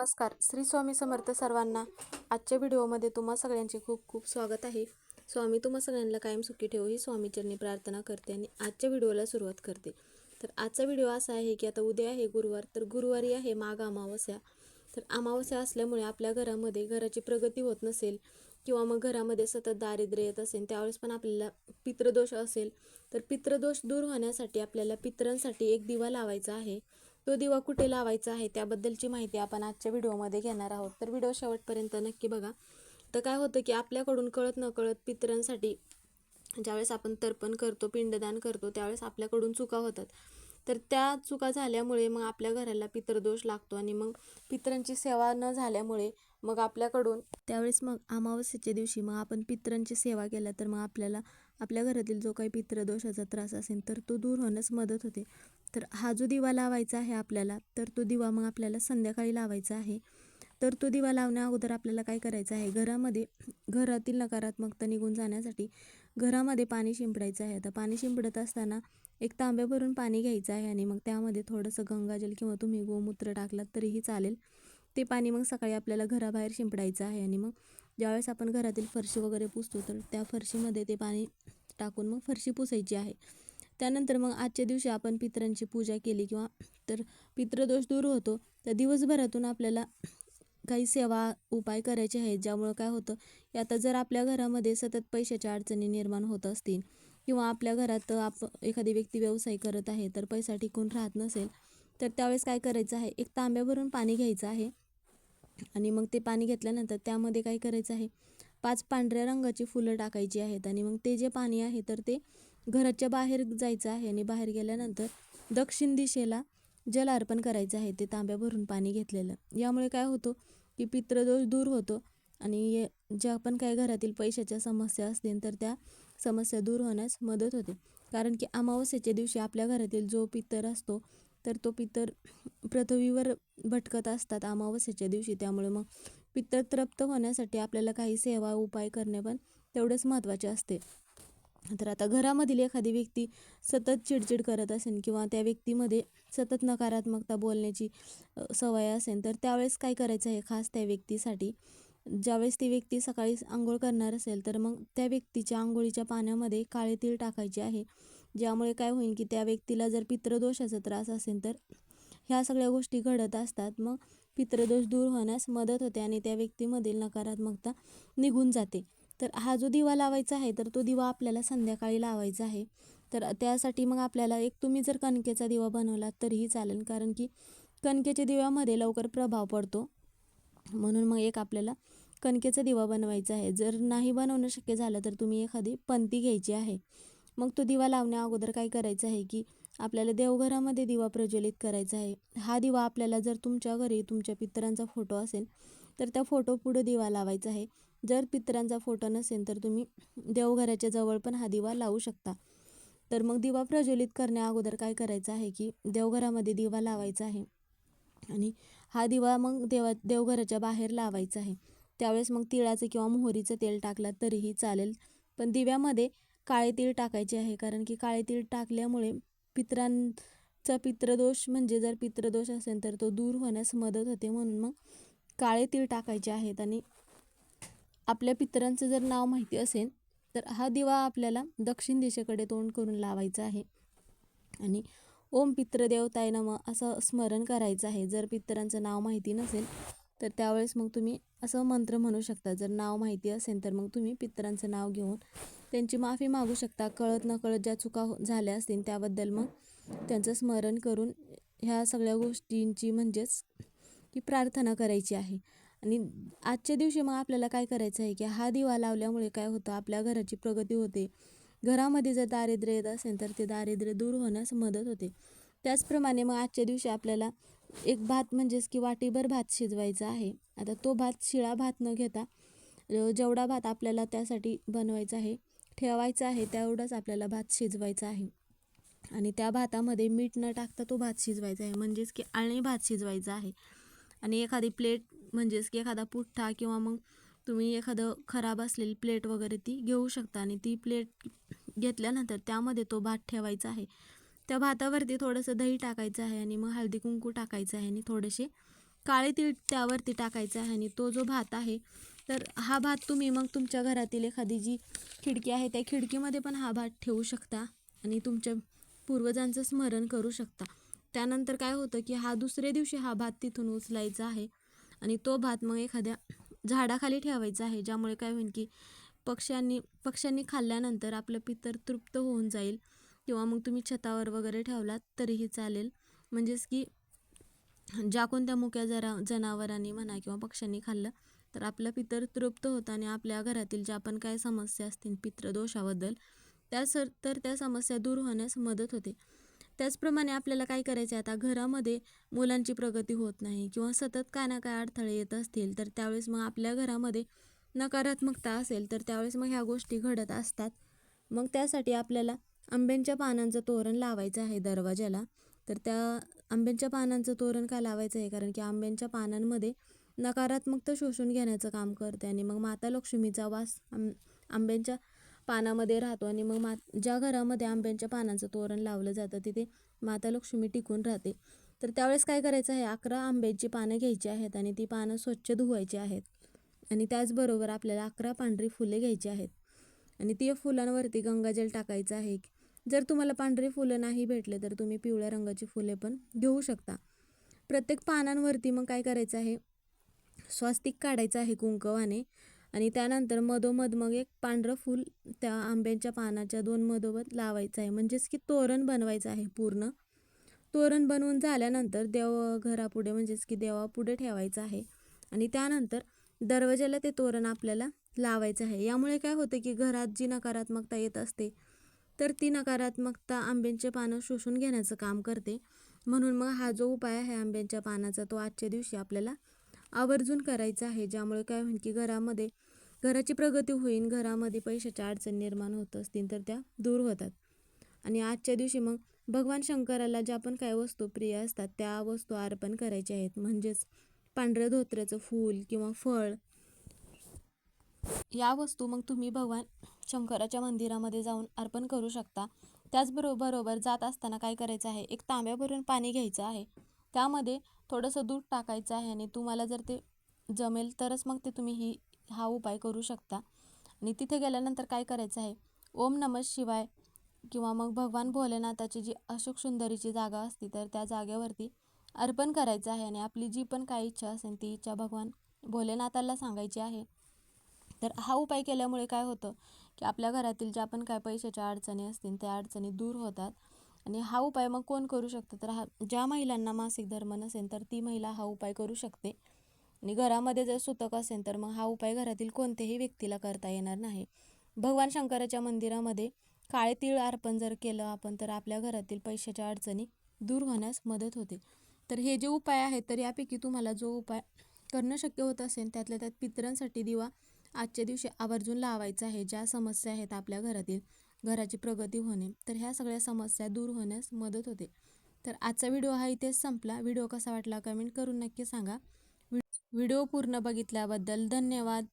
नमस्कार. श्री स्वामी समर्थ सर्वांना आजच्या व्हिडिओमध्ये तुम्हा सगळ्यांचे खूप खूप स्वागत आहे. स्वामी तुम्हा सगळ्यांना कायम सुखी ठेवू ही स्वामीचरणी प्रार्थना करते आणि आजच्या व्हिडिओला सुरुवात करते. तर आजचा व्हिडिओ असा आहे की आता उद्या आहे गुरुवार तर गुरुवारी आहे माग अमावस्या. तर अमावस्या असल्यामुळे आपल्या घरामध्ये घराची प्रगती होत नसेल किंवा मग घरामध्ये सतत दारिद्र्य येत असेल त्यावेळेस पण आपल्याला पितृदोष असेल. तर पितृदोष दूर होण्यासाठी आपल्याला पितरांसाठी एक दिवा लावायचा आहे. तो दिवा कुठे लावायचा आहे त्याबद्दलची माहिती आपण आजच्या व्हिडिओमध्ये घेणार आहोत. तर व्हिडिओ शेवटपर्यंत नक्की बघा. तर काय होतं की आपल्याकडून कळत नकळत पितरांसाठी ज्यावेळेस आपण तर्पण करतो पिंडदान करतो त्यावेळेस आपल्याकडून चुका होतात. तर त्या चुका झाल्यामुळे मग आपल्या घराला पितृदोष लागतो आणि मग पितरांची सेवा न झाल्यामुळे मग आपल्याकडून त्यावेळेस मग अमावस्येच्या दिवशी मग आपण पितरांची सेवा केल्या तर मग आपल्याला आपल्या घरातील जो काही पितृदोषाचा त्रास असेल तर तो दूर होण्यास मदत होते. तर हा जो दिवा लावायचा आहे आपल्याला तर तो दिवा मग आपल्याला संध्याकाळी लावायचा आहे. तर तो दिवा लावण्या अगोदर आपल्याला काय करायचं आहे? घरामध्ये घरातील नकारात्मकता निघून जाण्यासाठी घरामध्ये पाणी शिंपडायचं आहे. आता पाणी शिंपडत असताना एक तांब्या भरून पाणी घ्यायचं आहे आणि मग त्यामध्ये थोडंसं गंगाजल किंवा तुम्ही गोमूत्र टाकलात तरीही चालेल. ते पाणी मग सकाळी आपल्याला घराबाहेर शिंपडायचं आहे आणि मग ज्यावेळेस आपण घरातील फरशी वगैरे पुसतो तर त्या फरशीमध्ये ते पाणी टाकून मग फरशी पुसायची आहे. त्यानंतर मग आजच्या दिवशी आपण पितरांची पूजा केली किंवा तर पितृदोष दूर होतो. तर दिवसभरातून आपल्याला काही सेवा उपाय करायचे आहेत ज्यामुळं काय होतं की आता जर आपल्या घरामध्ये सतत पैशाच्या अडचणी निर्माण होत असतील किंवा आपल्या घरात आप एखादी व्यक्ती व्यवसाय करत आहे तर पैसा टिकून राहत नसेल तर त्यावेळेस काय करायचं आहे? एक तांब्याभरून पाणी घ्यायचं आहे आणि मग ते पाणी घेतल्यानंतर त्यामध्ये काय करायचं आहे? पाच पांढऱ्या रंगाची फुलं टाकायची आहेत आणि मग ते जे पाणी आहे तर ते घराच्या बाहेर जायचं आहे आणि बाहेर गेल्यानंतर दक्षिण दिशेला जल अर्पण करायचं आहे. ते तांब्या भरून पाणी घेतलेलं. यामुळे काय होतो की पित्रदोष दूर होतो आणि ज्या पण काही घरातील पैशाच्या समस्या असतील तर त्या समस्या दूर होण्यास मदत होते. कारण की अमावस्येच्या दिवशी आपल्या घरातील जो पितर असतो तर तो पितर पृथ्वीवर भटकत असतात अमावस्येच्या दिवशी. त्यामुळे मग पित्तर तृप्त होण्यासाठी आपल्याला काही सेवा उपाय करणे पण तेवढेच महत्त्वाचे असते. तर आता घरामधील एखादी व्यक्ती सतत चिडचिड करत असेल किंवा त्या व्यक्तीमध्ये सतत नकारात्मकता बोलण्याची सवय असेल तर त्यावेळेस काय करायचं आहे खास त्या व्यक्तीसाठी? ज्यावेळेस ती व्यक्ती सकाळी आंघोळ करणार असेल तर मग त्या व्यक्तीच्या आंघोळीच्या पाण्यामध्ये काळे तीळ टाकायचे आहे. ज्यामुळे काय होईल की त्या व्यक्तीला जर पितृदोषाचा त्रास असेल तर ह्या सगळ्या गोष्टी घडत असतात. मग पितृदोष दूर होण्यास मदत होते आणि त्या व्यक्तीमधील नकारात्मकता निघून जाते. तर हा जो दिवा लावायचा आहे तर तो दिवा आपल्याला संध्याकाळी लावायचा आहे. तर त्यासाठी मग आपल्याला एक तुम्ही जर कणकेचा दिवा बनवला तरीही चालेल. कारण की कणकेच्या दिव्यामध्ये लवकर प्रभाव पडतो. म्हणून मग एक आपल्याला कणकेचा दिवा बनवायचा आहे. जर नाही बनवणं शक्य झालं तर तुम्ही एखादी पंती घ्यायची आहे. मग तो दिवा लावण्या अगोदर काय करायचं आहे की आपल्याला देवघरामध्ये दिवा प्रज्वलित करायचा आहे. हा दिवा आपल्याला जर तुमच्या घरी तुमच्या पितरांचा फोटो असेल तर त्या फोटो पुढं दिवा लावायचा आहे. जर पितरांचा फोटो नसेल तर तुम्ही देवघराच्या जवळ पण हा दिवा लावू शकता. तर मग दिवा प्रज्वलित करण्या अगोदर काय करायचं आहे की देवघरामध्ये दिवा लावायचा आहे. आणि हा दिवा मग देवा देवघराच्या बाहेर लावायचा आहे. त्यावेळेस मग तिळाचं किंवा मोहरीचं तेल टाकलं तरीही चालेल. पण दिव्यामध्ये काळे तीळ टाकायचे आहे कारण की काळे तीळ टाकल्यामुळे पितरांचा पितृदोष म्हणजे जर पितृदोष असेल तर तो दूर होण्यास मदत होते म्हणून मग काळे तीळ टाकायचे आहेत. आणि आपल्या पितरांचं जर नाव माहिती असेल तर हा दिवा आपल्याला दक्षिण दिशेकडे तोंड करून लावायचा आहे. आणि ओम पितृदेवताय नम असं स्मरण करायचं आहे. जर पितरांचं नाव माहिती नसेल तर त्यावेळेस मग तुम्ही असं मंत्र म्हणू शकता. जर नाव माहिती असेल तर मग तुम्ही पितरांचं नाव घेऊन त्यांची माफी मागू शकता. कळत नकळत ज्या चुका हो झाल्या असतील त्याबद्दल मग त्यांचं स्मरण करून ह्या सगळ्या गोष्टींची म्हणजेच की प्रार्थना करायची आहे. आणि आजच्या दिवशी मग आपल्याला काय करायचं आहे की हा दिवा लावल्यामुळे काय होतं? आपल्या घराची प्रगती होते. घरामध्ये जर दारिद्र्य येत असेल तर ते दारिद्र्य दूर होण्यास मदत होते. त्याचप्रमाणे मग आजच्या दिवशी आपल्याला एक भात म्हणजेच की वाटीभर भात शिजवायचा आहे. आता तो भात शिळा भात न घेता जेवढा भात आपल्याला त्यासाठी बनवायचा आहे ठेवायचा आहे तेवढाच आपल्याला भात शिजवायचा आहे. आणि त्या भातामध्ये मीठ न टाकता तो भात शिजवायचा आहे. म्हणजेच की आळणी भात शिजवायचा आहे. आणि एखादी प्लेट म्हणजेच की एखादा पुठ्ठा किंवा मग तुम्ही एखादं खराब असलेली प्लेट वगैरे ती घेऊ शकता आणि ती प्लेट घेतल्यानंतर त्यामध्ये तो भात ठेवायचा आहे. त्या भातावरती थोडंसं दही टाकायचं आहे आणि मग हळदी कुंकू टाकायचं आहे आणि थोडेसे काळे तीळ त्यावरती टाकायचं आहे आणि तो जो भात आहे तर हा भात तुम्ही मग तुमच्या घरातील एखादी जी खिडकी आहे त्या खिडकीमध्ये पण हा भात ठेवू शकता आणि तुमच्या पूर्वजांचं स्मरण करू शकता. त्यानंतर काय होतं की हा दुसऱ्या दिवशी हा भात तिथून उचलायचा आहे. आणि तो भात मग एखाद्या झाडाखाली ठेवायचा आहे ज्यामुळे काय होईल की पक्ष्यांनी पक्ष्यांनी खाल्ल्यानंतर आपलं पितर तृप्त होऊन जाईल. किंवा मग तुम्ही छतावर वगैरे ठेवलात तरीही चालेल. म्हणजेच की ज्या कोणत्या मुक्या जरा जनावरांनी म्हणा किंवा पक्ष्यांनी खाल्लं तर आपलं पितर तृप्त होतं आणि आपल्या घरातील ज्या पण काय समस्या असतील पितृदोषाबद्दल त्या सर तर त्या समस्या दूर होण्यास मदत होते. त्याचप्रमाणे आपल्याला काय करायचं आहे आता? घरामध्ये मुलांची प्रगती होत नाही किंवा सतत काय ना काय अडथळे येत असतील तर त्यावेळेस मग आपल्या घरामध्ये नकारात्मकता असेल तर त्यावेळेस मग ह्या गोष्टी घडत असतात. मग त्यासाठी आपल्याला आंब्यांच्या पानांचं तोरण लावायचं आहे दरवाज्याला. तर त्या आंब्यांच्या पानांचं तोरण का लावायचं आहे? कारण की आंब्यांच्या पानांमध्ये नकारात्मकता शोषून घेण्याचं काम करते आणि मग माता लक्ष्मीचा वास आंब्यांच्या पानामध्ये राहतो आणि मग मा ज्या घरामध्ये आंब्यांच्या पानांचं तोरण लावलं जातं तिथे माता लक्ष्मी टिकून राहते. तर त्यावेळेस काय करायचं आहे अकरा आंब्याची पानं घ्यायची आहेत आणि ती पानं स्वच्छ धुवायची आहेत. आणि त्याचबरोबर आपल्याला अकरा पांढरी फुले घ्यायची आहेत. आणि ती फुलांवरती गंगाजल टाकायचं आहे. जर तुम्हाला पांढरी फुलं नाही भेटले तर तुम्ही पिवळ्या रंगाची फुले पण घेऊ शकता. प्रत्येक पानांवरती मग काय करायचं आहे स्वास्तिक काढायचं आहे कुंकवाने. आणि त्यानंतर मधोमध मग एक पांढरं फूल त्या आंब्यांच्या पानाच्या दोन मधोमध लावायचं आहे. म्हणजेच की तोरण बनवायचं आहे पूर्ण. तोरण बनवून झाल्यानंतर देव घरापुढे म्हणजेच की देवापुढे ठेवायचं आहे. आणि त्यानंतर दरवाजाला ते तोरण आपल्याला लावायचं आहे. यामुळे काय होतं की घरात जी नकारात्मकता येत असते तर ती नकारात्मकता आंब्यांचे पानं शोषून घेण्याचं काम करते. म्हणून मग हा जो उपाय आहे आंब्यांच्या पानाचा तो आजच्या दिवशी आपल्याला आवर्जून करायचं आहे ज्यामुळे काय होईल की घरामध्ये घराची प्रगती होईल घरामध्ये पैशाच्या अडचणी निर्माण होत असतील तर त्या दूर होतात. आणि आजच्या दिवशी मग भगवान शंकराला ज्या पण काय वस्तू प्रिय असतात त्या वस्तू अर्पण करायच्या आहेत. म्हणजेच पांढऱ्या धोत्र्याचं फूल किंवा फळ. या वस्तू मग तुम्ही भगवान शंकराच्या मंदिरामध्ये जाऊन अर्पण करू शकता. त्याचबरोबर बरोबर जात असताना काय करायचं आहे? एक तांब्या भरून पाणी घ्यायचं आहे. त्यामध्ये थोडंसं दूध टाकायचं आहे आणि तुम्हाला जर ते जमेल तरच मग ते तुम्ही ही हा उपाय करू शकता. आणि तिथे गेल्यानंतर काय करायचं आहे? ओम नमः शिवाय किंवा मग भगवान भोलेनाथाची जी अशोक सुंदरीची जागा असती तर त्या जागेवरती अर्पण करायचं आहे. आणि आपली जी पण काही इच्छा असेल ती इच्छा भगवान भोलेनाथाला सांगायची आहे. तर हा उपाय केल्यामुळे काय होतं की आपल्या घरातील ज्या पण काय पैशाच्या अडचणी असतील त्या अडचणी दूर होतात. आणि हा उपाय मग कोण करू शकतं? तर हा ज्या महिलांना मासिक धर्म नसेल तर ती महिला हा उपाय करू शकते. आणि घरामध्ये जर सुतक असेल तर मग हा उपाय घरातील कोणत्याही व्यक्तीला करता येणार नाही. भगवान शंकराच्या मंदिरामध्ये काळे तीळ अर्पण जर केलं आपण तर आपल्या घरातील पैशाच्या अडचणी दूर होण्यास मदत होते. तर हे जे उपाय आहेत तर यापैकी तुम्हाला जो उपाय करणं शक्य होत असेल त्यातल्या त्यात पितरांसाठी दिवा आजच्या दिवशी आवर्जून लावायचा आहे. ज्या समस्या आहेत आपल्या घरातील घराची प्रगती होणे तर ह्या सगळ्या समस्या दूर होण्यास मदत होते. तर आजचा व्हिडिओ हा इथेच संपला. व्हिडिओ कसा वाटला कमेंट करून नक्की सांगा. व्हिडिओ पूर्ण बघितल्याबद्दल धन्यवाद.